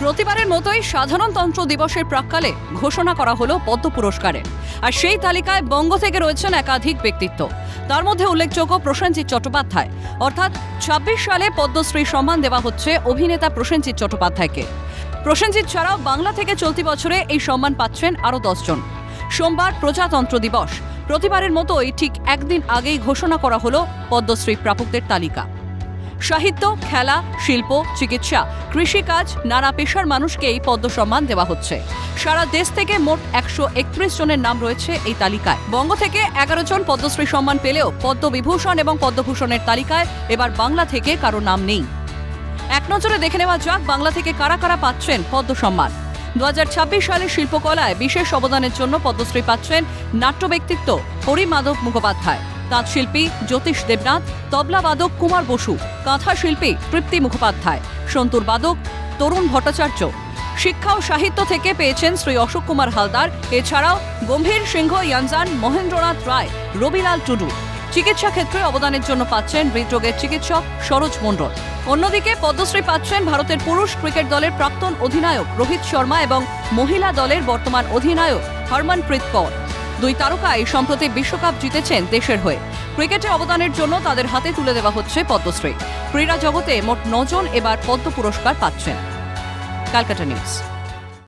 প্রতিবারের মতোই সাধারণতন্ত্র দিবসের প্রাক্কালে ঘোষণা করা হলো পদ্ম পুরস্কারের। আর সেই তালিকায় বঙ্গ থেকে রয়েছেন একাধিক ব্যক্তিত্ব। তার মধ্যে উল্লেখযোগ্য প্রসেনজিৎ চট্টোপাধ্যায়। অর্থাৎ ছাব্বিশ সালে পদ্মশ্রী সম্মান দেওয়া হচ্ছে অভিনেতা প্রসেনজিৎ চট্টোপাধ্যায়কে। প্রসেনজিৎ ছাড়াও বাংলা থেকে চলতি বছরে এই সম্মান পাচ্ছেন আরও দশজন সোমবার প্রজাতন্ত্র দিবস। প্রতিবারের মতোই ঠিক একদিন আগেই ঘোষণা করা হলো পদ্মশ্রী প্রাপকদের তালিকা। সাহিত্য, খেলা, শিল্প, চিকিৎসা, কৃষিকাজ, নানা পেশার মানুষকে এই পদ্ম সম্মান দেওয়া হচ্ছে। সারা দেশ থেকে মোট একশো একত্রিশ জনের নাম রয়েছে এই তালিকায়। বঙ্গ থেকে এগারো জন পদ্মশ্রী সম্মান পেলেও পদ্মবিভূষণ এবং পদ্মভূষণের তালিকায় এবার বাংলা থেকে কারও নাম নেই। এক নজরে দেখে নেওয়া যাক, বাংলা থেকে কারা কারা পাচ্ছেন পদ্ম সম্মান দু সালে শিল্পকলায় বিশেষ অবদানের জন্য পদ্মশ্রী পাচ্ছেন নাট্য ব্যক্তিত্ব হরিমাধব মুখোপাধ্যায়। তাঁত শিল্পী জ্যোতিষ দেবনাথ তবলাবাদক কুমার বসু কাঁথা শিল্পী তৃপ্তি মুখোপাধ্যায়, সন্তুর বাদক তরুণ ভট্টাচার্য। শিক্ষা ও সাহিত্য থেকে পেয়েছেন শ্রী অশোক কুমার হালদার। এছাড়াও গম্ভীর সিংহ ইয়ানজান, মহেন্দ্রনাথ রায়, রবিলাল টুডু। চিকিৎসা ক্ষেত্রে অবদানের জন্য পাচ্ছেন হৃদরোগের চিকিৎসক সরোজ মণ্ডল। অন্যদিকে পদ্মশ্রী পাচ্ছেন ভারতের পুরুষ ক্রিকেট দলের প্রাক্তন অধিনায়ক রোহিত শর্মা এবং মহিলা দলের বর্তমান অধিনায়ক হরমনপ্রীত কৌর। দুই তারকাই সম্প্রতি বিশ্বকাপ জিতেছেন দেশের হয়ে। ক্রিকেটে অবদানের জন্য তাদের হাতে তুলে দেওয়া হচ্ছে পদ্মশ্রী। ক্রীড়া জগতে মোট নজন এবার পদ্ম পুরস্কার পাচ্ছেন। Calcutta news.